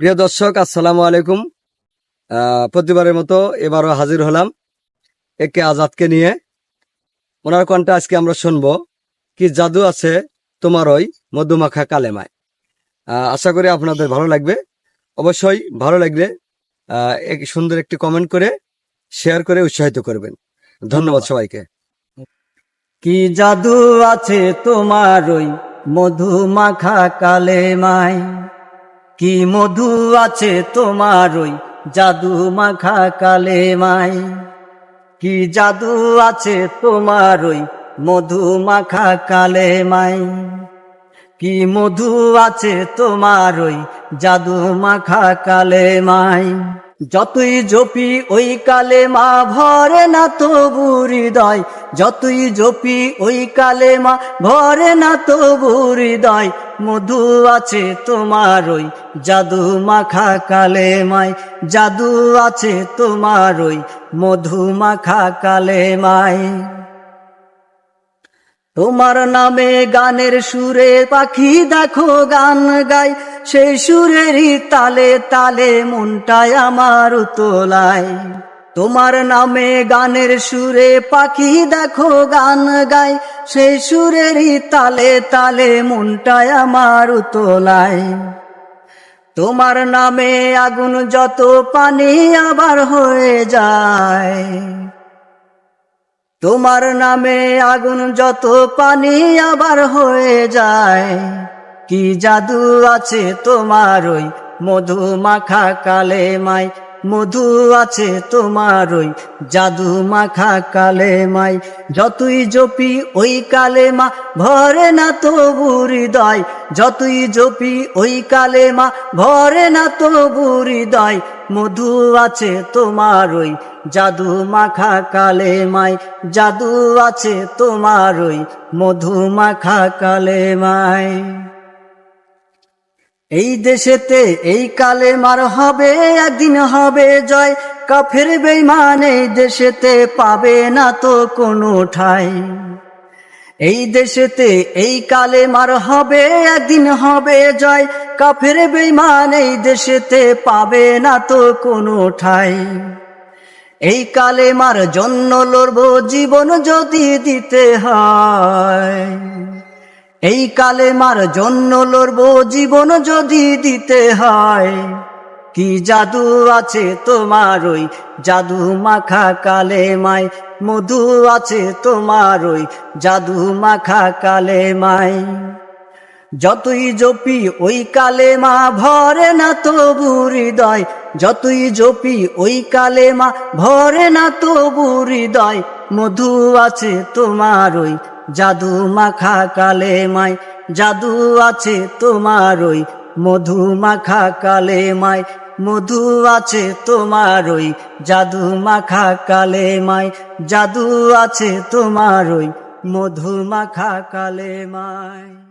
প্রিয় দর্শক, আসসালামু আলাইকুম। প্রতিবারের মতো এবারও হাজির হলাম একে আজাদকে নিয়ে। ওনার কণ্ঠে আজকে আমরা শুনব, কি জাদু আছে তোমার ওই মধুমাখা কালেমায়? আশা করি আপনাদের ভালো লাগবে। অবশ্যই ভালো লাগলে এক সুন্দর একটি কমেন্ট করে শেয়ার করে উৎসাহিত করবেন। ধন্যবাদ সবাইকে। কি জাদু আছে তোমার ওই মধু মাখা কালে মাই কি মধু আছে তোমার ওই জাদু মাখা কালে মাই? কি জাদু আছে তোমার ওই মধু মাখা কালে মাই? কি মধু আছে তোমার ওই জাদু মাখা কালে মাই? যতই জপি ওই কালে মা ভরে না তো হৃদয়। যতই জপি ওই কালে মা ভরে না তো হৃদয়। মধু আছে তোমার ওই জাদু মাখা কালে মাই জাদু আছে তোমার ওই মধু মাখা কালে মাই তোমার নামে গানের সুরে পাখি দেখো গান গাই সেই সুরেরই তালে তালে মনটায় আমার তোলায় তোমার নামে গানের সুরে পাখি দেখো গান গাই সেই সুরেরই তালে তালে মনটায় আমার তোলায় তোমার নামে আগুন যত পানি আবার হয়ে যায়। তোমার নামে আগুন যত পানি আবার হয়ে যায়। কি জাদু আছে তোমার ওই মধু মাখা কালে মাই মধু আছে তোমার ওই জাদু মাখা কালে মাই। যতই জপি ওই কালে মা, ভরে না তো হৃদয়। যতই জপি ওই কালে মা, ভরে না তো হৃদয়। মধু আছে তোমার ওই জাদু মাখা কালে মাই। জাদু আছে তোমার ওই মধু মাখা কালে মাই। এই দেশেতে এই কালে মার হবে, একদিন হবে জয়। কাফের বেইমান এই দেশেতে পাবে না তো কোনো ঠাই। এই দেশেতে এই কালে মার হবে, একদিন হবে জয়। কাফের বেইমান এই দেশেতে পাবে না তো কোনো ঠাই। এই কালে মার জন্য লড়বো জীবন যদি দিতে হয়। এই কালে মার জন্য লড়বো জীবন যদি দিতে হয়। কি জাদু আছে তোমার ওই জাদু মাখা কালে মাই মধু আছে তোমার ওই জাদু মাখা কালে মাই যতই জপি ওই কালে মা ভরে না তো হৃদয়। যতই জপি ওই কালে মা ভরে না তো হৃদয়। মধু আছে তোমার ওই জাদু মাখা কালে মায়, জাদু আছে তোমার ওই মধু মাখা কালে মায়, মধু আছে তোমার ওই জাদু মাখা কালে মায়, জাদু আছে তোমার ওই মধু মাখা কালে মাই